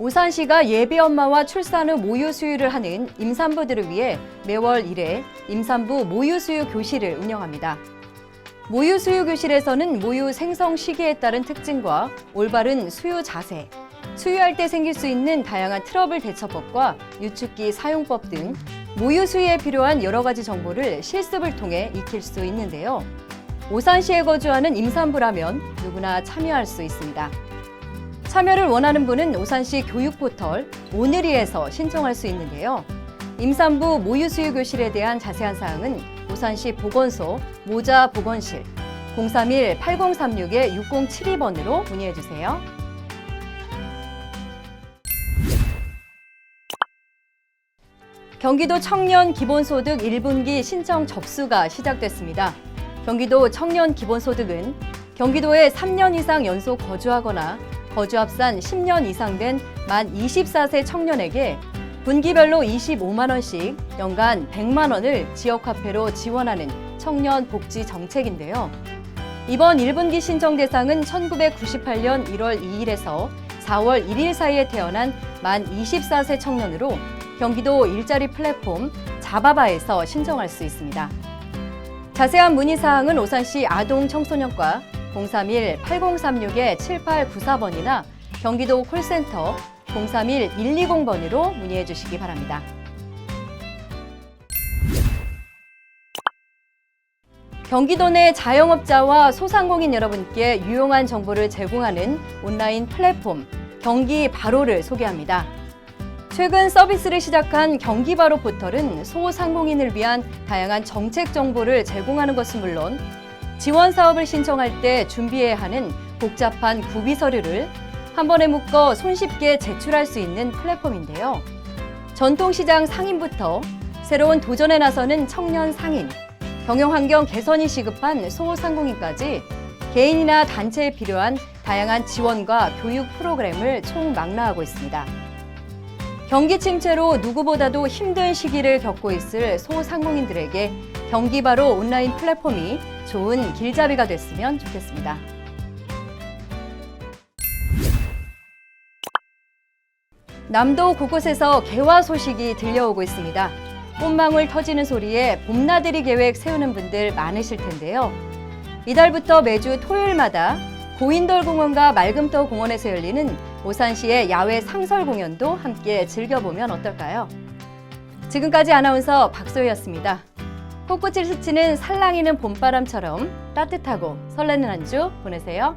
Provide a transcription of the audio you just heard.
오산시가 예비 엄마와 출산 후 모유 수유를 하는 임산부들을 위해 매월 1회 임산부 모유 수유 교실을 운영합니다. 모유 수유 교실에서는 모유 생성 시기에 따른 특징과 올바른 수유 자세, 수유할 때 생길 수 있는 다양한 트러블 대처법과 유축기 사용법 등 모유 수유에 필요한 여러 가지 정보를 실습을 통해 익힐 수 있는데요. 오산시에 거주하는 임산부라면 누구나 참여할 수 있습니다. 참여를 원하는 분은 오산시 교육 포털 오늘이에서 신청할 수 있는데요. 임산부 모유 수유 교실에 대한 자세한 사항은 오산시 보건소 모자 보건실 031-8036-6072번으로 문의해 주세요. 경기도 청년 기본소득 1분기 신청 접수가 시작됐습니다. 경기도 청년 기본소득은 경기도에 3년 이상 연속 거주하거나 거주 합산 10년 이상 된 만 24세 청년에게 분기별로 25만 원씩 연간 100만 원을 지역 화폐로 지원하는 청년 복지 정책인데요. 이번 1분기 신청 대상은 1998년 1월 2일에서 4월 1일 사이에 태어난 만 24세 청년으로 경기도 일자리 플랫폼 자바바에서 신청할 수 있습니다. 자세한 문의 사항은 오산시 아동 청소년과 031-8036-7894번이나 경기도 콜센터 031-120번으로 문의해 주시기 바랍니다. 경기도 내 자영업자와 소상공인 여러분께 유용한 정보를 제공하는 온라인 플랫폼 경기 바로를 소개합니다. 최근 서비스를 시작한 경기 바로 포털은 소상공인을 위한 다양한 정책 정보를 제공하는 것은 물론 지원 사업을 신청할 때 준비해야 하는 복잡한 구비 서류를 한 번에 묶어 손쉽게 제출할 수 있는 플랫폼인데요. 전통시장 상인부터 새로운 도전에 나서는 청년 상인, 경영 환경 개선이 시급한 소상공인까지 개인이나 단체에 필요한 다양한 지원과 교육 프로그램을 총망라하고 있습니다. 경기 침체로 누구보다도 힘든 시기를 겪고 있을 소상공인들에게 경기 바로 온라인 플랫폼이 좋은 길잡이가 됐으면 좋겠습니다. 남도 곳곳에서 개화 소식이 들려오고 있습니다. 꽃망울 터지는 소리에 봄나들이 계획 세우는 분들 많으실 텐데요. 이달부터 매주 토요일마다 고인돌 공원과 말금터 공원에서 열리는 오산시의 야외 상설 공연도 함께 즐겨보면 어떨까요? 지금까지 아나운서 박소희였습니다. 꽃꽃을 스치는 살랑이는 봄바람처럼 따뜻하고 설레는 한 주 보내세요.